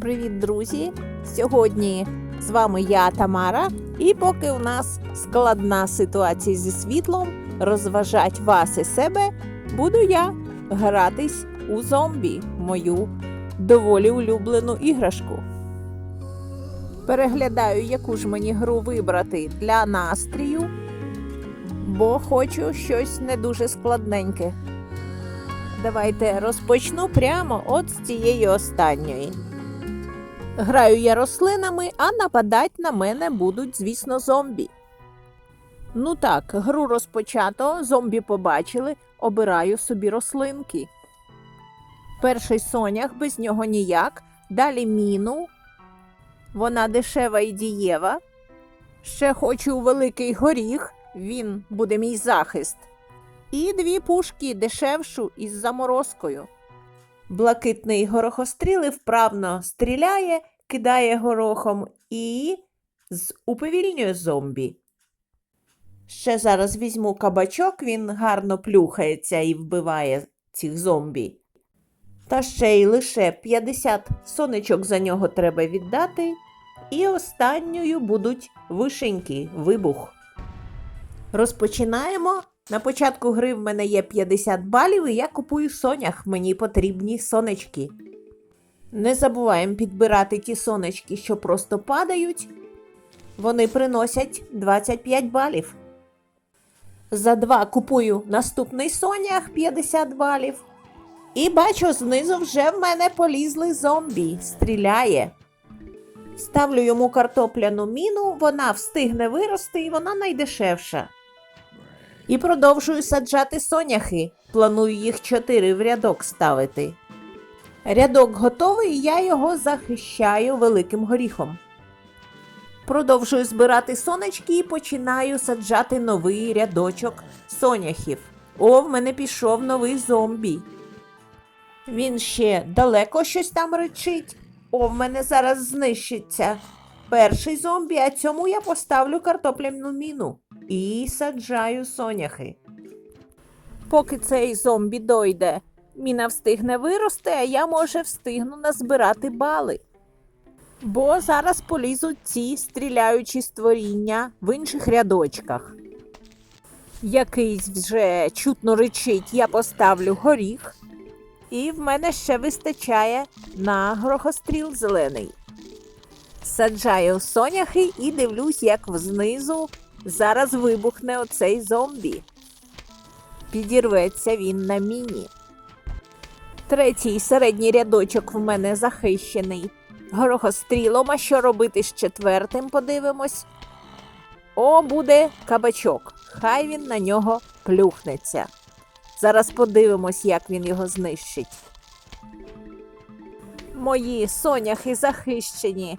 Привіт, друзі! Сьогодні з вами я, Тамара, і поки у нас складна ситуація зі світлом, розважать вас і себе, буду я гратись у зомбі, мою доволі улюблену іграшку. Переглядаю, яку ж мені гру вибрати для настрію, бо хочу щось не дуже складненьке. Давайте розпочну прямо от з цієї останньої. Граю я рослинами, а нападать на мене будуть, звісно, зомбі. Ну так, гру розпочато, зомбі побачили, обираю собі рослинки. Перший сонях, без нього ніяк, далі міну. Вона дешева і дієва. Ще хочу великий горіх, він буде мій захист. І дві пушки дешевшу із заморозкою. Блакитний горохостріли вправно стріляє, кидає горохом і уповільнює зомбі. Ще зараз візьму кабачок, він гарно плюхається і вбиває цих зомбі. Та ще й лише 50 сонечок за нього треба віддати. І останньою будуть вишеньки, вибух. Розпочинаємо. На початку гри в мене є 50 балів, і я купую сонях. Мені потрібні сонечки. Не забуваємо підбирати ті сонечки, що просто падають. Вони приносять 25 балів. За два купую наступний сонях 50 балів. І бачу, знизу вже в мене полізли зомбі. Стріляє. Ставлю йому картопляну міну, вона встигне вирости і вона найдешевша. І продовжую саджати соняхи. Планую їх чотири в рядок ставити. Рядок готовий, і я його захищаю великим горіхом. Продовжую збирати сонечки і починаю саджати новий рядочок соняхів. О, в мене пішов новий зомбі. Він ще далеко щось там речить. О, в мене зараз знищиться. Перший зомбі, а цьому я поставлю картопляну міну і саджаю соняхи. Поки цей зомбі дойде, міна встигне вирости, а я, може, встигну назбирати бали. Бо зараз полізуть ці стріляючі створіння в інших рядочках. Якийсь вже чутно речить, я поставлю горіх, і в мене ще вистачає на грохостріл зелений. Саджаю соняхи і дивлюсь, як знизу зараз вибухне оцей зомбі. Підірветься він на міні. Третій середній рядочок в мене захищений горохострілом. А що робити з четвертим, подивимось. О, буде кабачок. Хай він на нього плюхнеться. Зараз подивимось, як він його знищить. Мої соняхи захищені.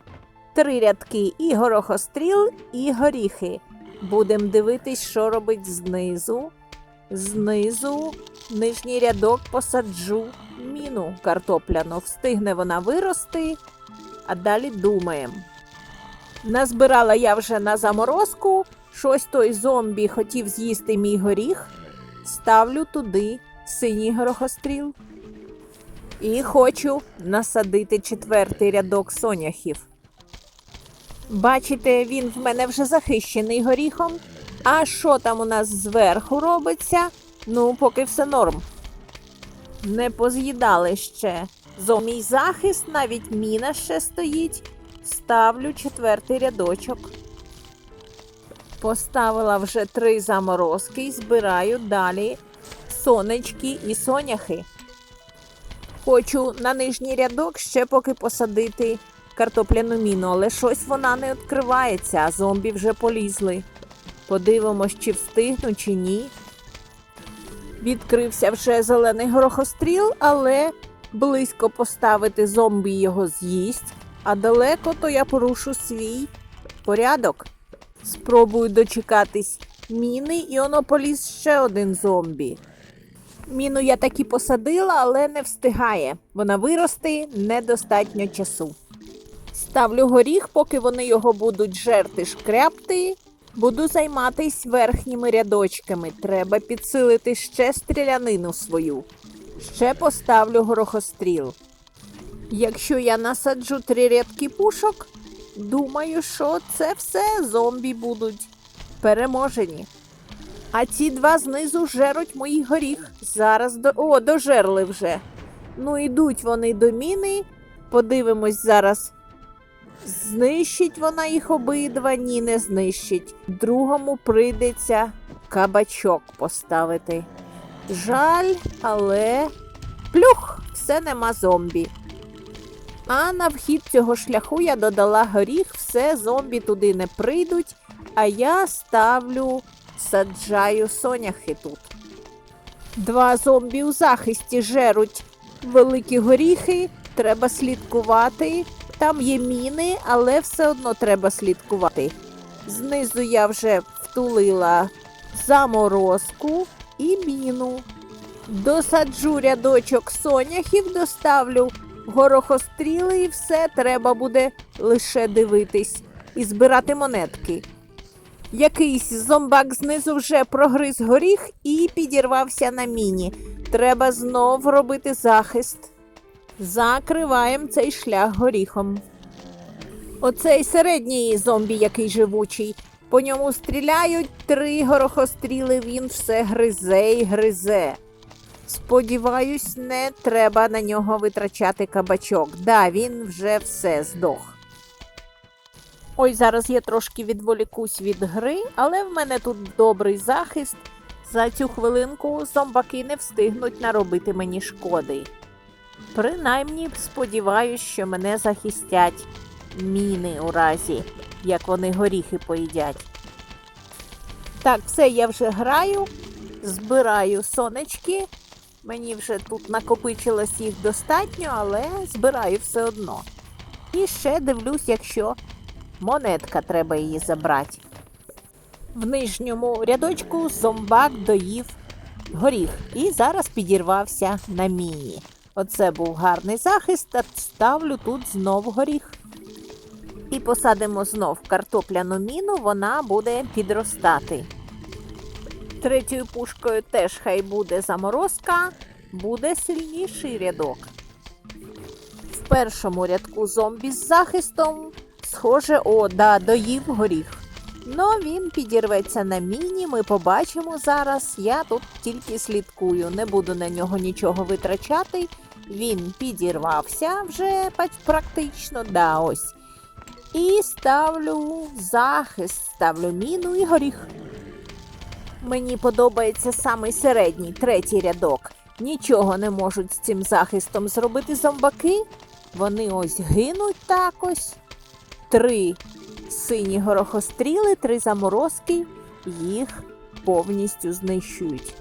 Три рядки і горохостріл, і горіхи. Будемо дивитись, що робить знизу. Знизу нижній рядок посаджу міну картопляну. Встигне вона вирости, а далі думаємо. Назбирала я вже на заморозку. Щось той зомбі хотів з'їсти мій горіх. Ставлю туди синій горохостріл. І хочу насадити четвертий рядок соняхів. Бачите, він в мене вже захищений горіхом. А що там у нас зверху робиться? Ну, поки все норм. Не поз'їдали ще. За мій захист навіть міна ще стоїть. Ставлю четвертий рядочок. Поставила вже три заморозки і збираю далі сонечки і соняхи. Хочу на нижній рядок ще поки посадити картопляну міну, але щось вона не відкривається, а зомбі вже полізли. Подивимось, чи встигну, чи ні. Відкрився вже зелений горохостріл, але близько поставити зомбі його з'їсть, а далеко то я порушу свій порядок. Спробую дочекатись міни, і воно поліз ще один зомбі. Міну я таки посадила, але не встигає. Вона вирости недостатньо часу. Ставлю горіх, поки вони його будуть жерти шкряпти. Буду займатись верхніми рядочками. Треба підсилити ще стрілянину свою. Ще поставлю горохостріл. Якщо я насаджу три рядки пушок, думаю, що це все зомбі будуть переможені. А ці два знизу жеруть мої горіх. Зараз до. О, дожерли вже. Ну, йдуть вони до міни. Подивимось зараз. Знищить вона їх обидва, ні, не знищить. Другому прийдеться кабачок поставити. Жаль, але плюх, все нема зомбі. А на вхід цього шляху я додала горіх, все зомбі туди не прийдуть, а я ставлю, саджаю соняхи тут. Два зомбі у захисті жеруть великі горіхи, треба слідкувати. Там є міни, але все одно треба слідкувати. Знизу я вже втулила заморозку і міну. Досаджу рядочок соняхів, доставлю горохостріли і все треба буде лише дивитись і збирати монетки. Якийсь зомбак знизу вже прогриз горіх і підірвався на міні. Треба знов робити захист. Закриваємо цей шлях горіхом. Оцей середній зомбі, який живучий. По ньому стріляють три горохостріли, він все гризе і гризе. Сподіваюсь, не треба на нього витрачати кабачок. Да, він вже все здох. Ой, зараз я трошки відволікусь від гри, але в мене тут добрий захист. За цю хвилинку зомбаки не встигнуть наробити мені шкоди. Принаймні, сподіваюсь, що мене захистять міни у разі, як вони горіхи поїдять. Так, все, я вже граю, збираю сонечки. Мені вже тут накопичилось їх достатньо, але збираю все одно. І ще дивлюсь, якщо монетка треба її забрати. В нижньому рядочку зомбак доїв горіх і зараз підірвався на міні. Оце був гарний захист, а ставлю тут знов горіх. І посадимо знов картопляну міну, вона буде підростати. Третьою пушкою теж хай буде заморозка, буде сильніший рядок. В першому рядку зомбі з захистом, схоже, о, да, доїв горіх. Но він підірветься на міні, ми побачимо зараз. Я тут тільки слідкую, не буду на нього нічого витрачати. Він підірвався вже практично, да, ось. І ставлю захист, ставлю міну і горіх. Мені подобається самий середній, третій рядок. Нічого не можуть з цим захистом зробити зомбаки. Вони ось гинуть так ось. Три сині горохостріли, три заморозки, їх повністю знищують.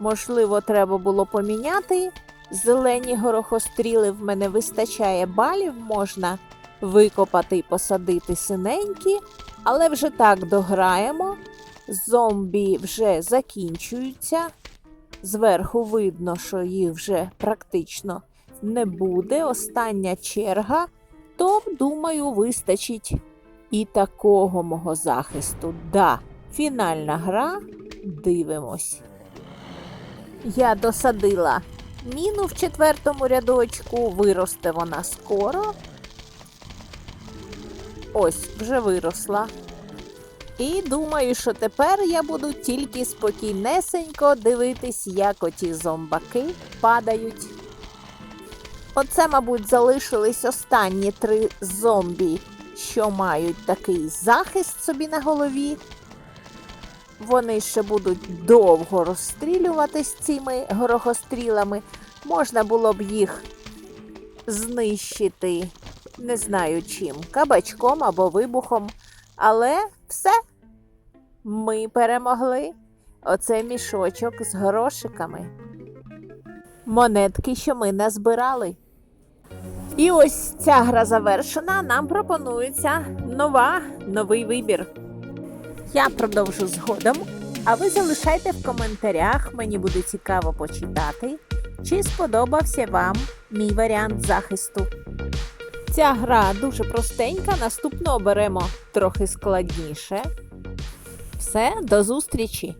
Можливо, треба було поміняти. Зелені горохостріли в мене вистачає балів, можна викопати і посадити синенькі, але вже так дограємо. Зомбі вже закінчуються. Зверху видно, що їх вже практично не буде. Остання черга, то, думаю, вистачить і такого мого захисту. Да, фінальна гра. Дивимось. Я досадила міну в четвертому рядочку, виросте вона скоро. Ось, вже виросла. І думаю, що тепер я буду тільки спокійнесенько дивитись, як оті зомбаки падають. Оце, мабуть, залишились останні три зомбі, що мають такий захист собі на голові. Вони ще будуть довго розстрілюватись цими горохострілами. Можна було б їх знищити, не знаю чим, кабачком або вибухом. Але все, ми перемогли. Оце мішочок з горошиками. Монетки, що ми назбирали. І ось ця гра завершена. Нам пропонується нова, новий вибір. Я продовжу згодом, а ви залишайте в коментарях, мені буде цікаво почитати, чи сподобався вам мій варіант захисту. Ця гра дуже простенька, наступно оберемо трохи складніше. Все, до зустрічі!